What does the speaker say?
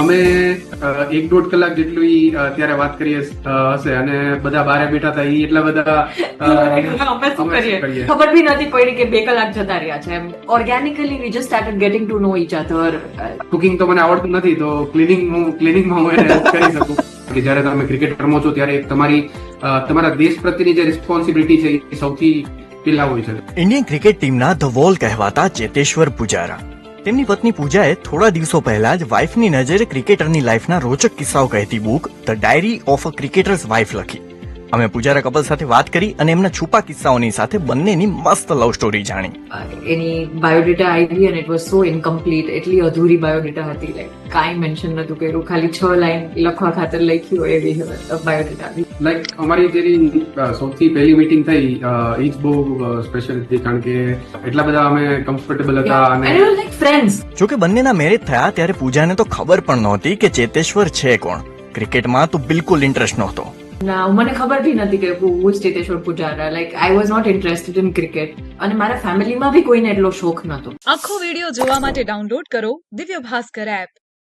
અમે એક દોઢ કલાક જેટલી ત્યારે વાત કરીએ હશે અને બધા બારે બેઠા હતા એ એટલા બધા અમે શું કરીએ? કરીએ? ખબર બી નથી પડી કે બે કલાક જતા રહ્યા છે. Organically we just started getting to know each other cooking તો મને આવડતું નથી તો ક્લિનિંગ હું ક્લિનિંગમાં હું એને કરી શકું. કે જ્યારે તમે ક્રિકેટ રમો છો ત્યારે તમારી તમારા દેશ પ્રત્યેની જે રિસ્પોન્સિબિલિટી છે એ સૌથી પહેલા હોય છે. ઇન્ડિયન ક્રિકેટ ટીમના ધ વોલ કહેવાતા ચેતેશ્વર પુજારા. તેમની પત્ની પૂજાએ થોડા દિવસો પહેલા જ વાઇફની નજરે ક્રિકેટરની લાઈફના રોચક કિસ્સાઓ કહેતી book the diary of a cricketer's wife લખી. અમે પૂજારા કપલ સાથે વાત કરી અને એમના છુપા કિસ્સાઓની સાથે બંનેની મસ્ત લવ સ્ટોરી જાણી. એની બાયોડેટા આવી અને ઇટ વોઝ સો ઇનકમ્પ્લીટ એટલી અધૂરી બાયોડેટા હતી. લાઈક કાંઈ મેન્શન નતું કર્યું. ખાલી છ લાઈન લખવા ખાતર લખી હોય એવી બાયોડેટા લાઈક અમારી જેની સૌથી પહેલી મીટિંગ થઈ જ બહુ સ્પેશિયલ હતી. કારણ કે એટલા બધા અમે કમ્ફર્ટેબલ હતા અને લાઈક ફ્રેન્ડ્સ જોકે બંનેના મેરેજ થયા ત્યારે પૂજાને તો ખબર પણ નહોતી કે ચેતેશ્વર છે કોણ. ક્રિકેટમાં તો બિલકુલ ઇન્ટરેસ્ટ નહોતો. ના, મને ખબર બી નથી કે હું જ Cheteshwar Pujara like I was not interested in cricket અને મારા ફેમિલીમાં બી કોઈને એટલો શોખ નતો આખો વીડિયો જોવા માટે ડાઉનલોડ કરો દિવ્ય ભાસ્કર એપ